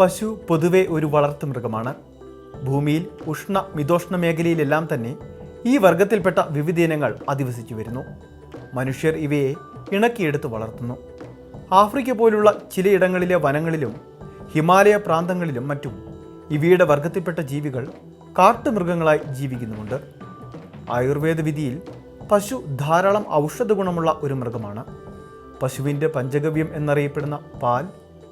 പശു പൊതുവെ ഒരു വളർത്തുമൃഗമാണ് ഭൂമിയിൽ ഉഷ്ണ മിതോഷ്ണ മേഖലയിലെല്ലാം തന്നെ ഈ വർഗത്തിൽപ്പെട്ട വിവിധ ഇനങ്ങൾ അധിവസിച്ചു വരുന്നു. മനുഷ്യർ ഇവയെ ഇണക്കിയെടുത്ത് വളർത്തുന്നു. ആഫ്രിക്ക പോലുള്ള ചിലയിടങ്ങളിലെ വനങ്ങളിലും ഹിമാലയ പ്രാന്തങ്ങളിലും മറ്റും ഇവയുടെ വർഗത്തിൽപ്പെട്ട ജീവികൾ കാട്ടുമൃഗങ്ങളായി ജീവിക്കുന്നുമുണ്ട്. ആയുർവേദ വിധിയിൽ പശു ധാരാളം ഔഷധ ഗുണമുള്ള ഒരു മൃഗമാണ്. പശുവിന്റെ പഞ്ചഗവ്യം എന്നറിയപ്പെടുന്ന പാൽ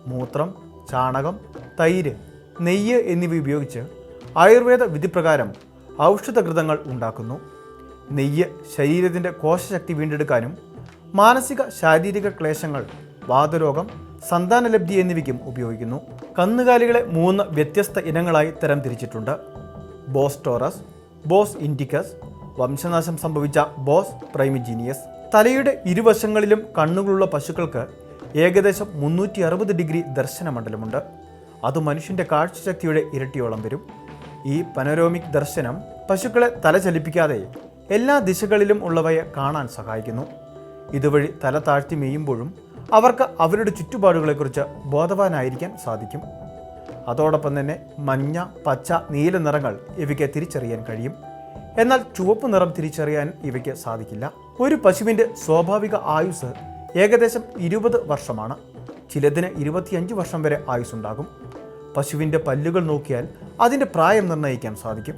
മൂത്രം ചാണകം തൈര് നെയ്യ് എന്നിവ ഉപയോഗിച്ച് ആയുർവേദ വിധിപ്രകാരം ഔഷധകൃതങ്ങൾ ഉണ്ടാക്കുന്നു. നെയ്യ് ശരീരത്തിന്റെ കോശശക്തി വീണ്ടെടുക്കാനും മാനസിക ശാരീരിക ക്ലേശങ്ങൾ വാതരോഗം സന്താനലബ്ധി എന്നിവയ്ക്കും ഉപയോഗിക്കുന്നു. കന്നുകാലികളെ മൂന്ന് വ്യത്യസ്ത ഇനങ്ങളായി തരം തിരിച്ചിട്ടുണ്ട് ബോസ് ടോറസ് ബോസ് ഇൻഡിക്കസ് വംശനാശം സംഭവിച്ച ബോസ് പ്രൈമിജീനിയസ്. തലയുടെ ഇരുവശങ്ങളിലും കണ്ണുകളുള്ള പശുക്കൾക്ക് ഏകദേശം മുന്നൂറ്റി ഡിഗ്രി ദർശനമണ്ഡലമുണ്ട്. അത് മനുഷ്യന്റെ കാഴ്ചശക്തിയുടെ ഇരട്ടിയോളം വരും. ഈ പനോരോമിക് ദർശനം പശുക്കളെ തലചലിപ്പിക്കാതെ എല്ലാ ദിശകളിലും ഉള്ളവയെ കാണാൻ സഹായിക്കുന്നു. ഇതുവഴി തല താഴ്ത്തി മേയുമ്പോഴും അവർക്ക് അവരുടെ ചുറ്റുപാടുകളെക്കുറിച്ച് ബോധവാനായിരിക്കാൻ സാധിക്കും. അതോടൊപ്പം തന്നെ മഞ്ഞ പച്ച നീല നിറങ്ങൾ ഇവയ്ക്ക് തിരിച്ചറിയാൻ കഴിയും. എന്നാൽ ചുവപ്പ് നിറം തിരിച്ചറിയാൻ ഇവയ്ക്ക് സാധിക്കില്ല. ഒരു പശുവിന്റെ സ്വാഭാവിക ആയുസ് ഏകദേശം ഇരുപത് വർഷമാണ്. ചിലതിന് ഇരുപത്തിയഞ്ച് വർഷം വരെ ആയുസ്സുണ്ടാകും. പശുവിന്റെ പല്ലുകൾ നോക്കിയാൽ അതിന്റെ പ്രായം നിർണയിക്കാൻ സാധിക്കും.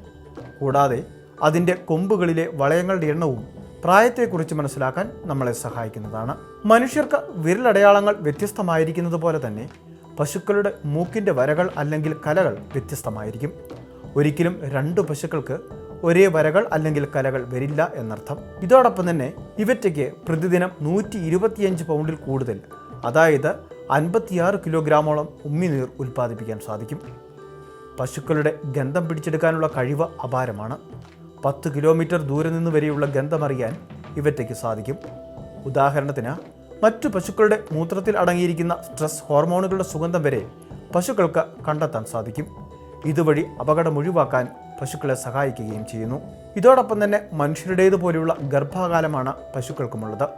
കൂടാതെ അതിന്റെ കൊമ്പുകളിലെ വളയങ്ങളുടെ എണ്ണവും പ്രായത്തെക്കുറിച്ച് മനസ്സിലാക്കാൻ നമ്മളെ സഹായിക്കുന്നതാണ്. മനുഷ്യർക്ക് വിരലടയാളങ്ങൾ വ്യത്യസ്തമായിരിക്കുന്നത് പോലെ തന്നെ പശുക്കളുടെ മൂക്കിന്റെ വരകൾ അല്ലെങ്കിൽ കലകൾ വ്യത്യസ്തമായിരിക്കും. ഒരിക്കലും രണ്ട് പശുക്കൾക്ക് ഒരേ വരകൾ അല്ലെങ്കിൽ കലകൾ വരില്ല എന്നർത്ഥം. ഇതോടൊപ്പം തന്നെ ഇവറ്റയ്ക്ക് പ്രതിദിനം നൂറ്റി പൗണ്ടിൽ കൂടുതൽ. അതായത് അൻപത്തിയാറ് കിലോഗ്രാമോളം ഉമ്മിനീർ ഉൽപ്പാദിപ്പിക്കാൻ സാധിക്കും. പശുക്കളുടെ ഗന്ധം പിടിച്ചെടുക്കാനുള്ള കഴിവ് അപാരമാണ്. പത്ത് കിലോമീറ്റർ ദൂരെ നിന്ന് വരെയുള്ള ഗന്ധമറിയാൻ ഇവറ്റയ്ക്ക് സാധിക്കും. ഉദാഹരണത്തിന് മറ്റു പശുക്കളുടെ മൂത്രത്തിൽ അടങ്ങിയിരിക്കുന്ന സ്ട്രെസ് ഹോർമോണുകളുടെ സുഗന്ധം വരെ പശുക്കൾക്ക് കണ്ടെത്താൻ സാധിക്കും. ഇതുവഴി അപകടം ഒഴിവാക്കാൻ പശുക്കളെ സഹായിക്കുകയും ചെയ്യുന്നു. ഇതോടൊപ്പം തന്നെ മനുഷ്യരുടേതുപോലെയുള്ള ഗർഭകാലമാണ് പശുക്കൾക്കുമുള്ളത്.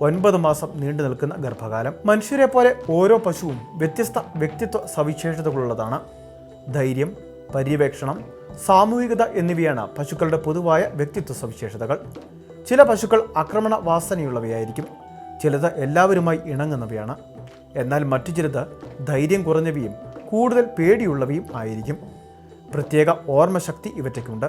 ഒൻപത് മാസം നീണ്ടു നിൽക്കുന്ന ഗർഭകാലം മനുഷ്യരെ പോലെ ഓരോ പശുവും വ്യത്യസ്ത വ്യക്തിത്വ സവിശേഷതകളുള്ളതാണ്. ധൈര്യം പര്യവേക്ഷണം സാമൂഹികത എന്നിവയാണ് പശുക്കളുടെ പൊതുവായ വ്യക്തിത്വ സവിശേഷതകൾ. ചില പശുക്കൾ ആക്രമണ വാസനയുള്ളവയായിരിക്കും ചിലത് എല്ലാവരുമായി ഇണങ്ങുന്നവയാണ്. എന്നാൽ മറ്റു ചിലത് ധൈര്യം കുറഞ്ഞവയും കൂടുതൽ പേടിയുള്ളവയും ആയിരിക്കും. പ്രത്യേക ഓർമ്മശക്തി ഇവറ്റയ്ക്കുണ്ട്.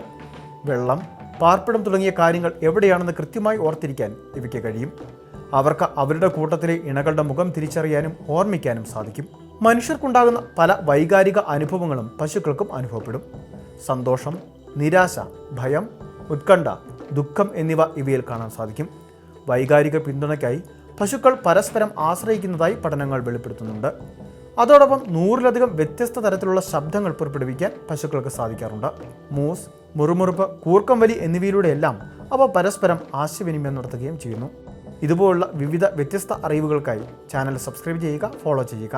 വെള്ളം പാർപ്പിടം തുടങ്ങിയ കാര്യങ്ങൾ എവിടെയാണെന്ന് കൃത്യമായി ഓർത്തിരിക്കാൻ ഇവയ്ക്ക് കഴിയും. അവർക്ക് അവരുടെ കൂട്ടത്തിലെ ഇണകളുടെ മുഖം തിരിച്ചറിയാനും ഓർമ്മിക്കാനും സാധിക്കും. മനുഷ്യർക്കുണ്ടാകുന്ന പല വൈകാരിക അനുഭവങ്ങളും പശുക്കൾക്കും അനുഭവപ്പെടും. സന്തോഷം നിരാശ ഭയം ഉത്കണ്ഠ ദുഃഖം എന്നിവ ഇവയിൽ കാണാൻ സാധിക്കും. വൈകാരിക പിന്തുണയ്ക്കായി പശുക്കൾ പരസ്പരം ആശ്രയിക്കുന്നതായി പഠനങ്ങൾ വെളിപ്പെടുത്തുന്നുണ്ട്. അതോടൊപ്പം നൂറിലധികം വ്യത്യസ്ത തരത്തിലുള്ള ശബ്ദങ്ങൾ പുറപ്പെടുവിക്കാൻ പശുക്കൾക്ക് സാധിക്കാറുണ്ട്. മൂസ് മുറുമുറുപ്പ് കൂർക്കം വലി എന്നിവയിലൂടെയെല്ലാം അവ പരസ്പരം ആശയവിനിമയം നടത്തുകയും ചെയ്യുന്നു. ഇതുപോലുള്ള വിവിധ വ്യത്യസ്ത അറിവുകൾക്കായി ചാനൽ സബ്സ്ക്രൈബ് ചെയ്യുക ഫോളോ ചെയ്യുക.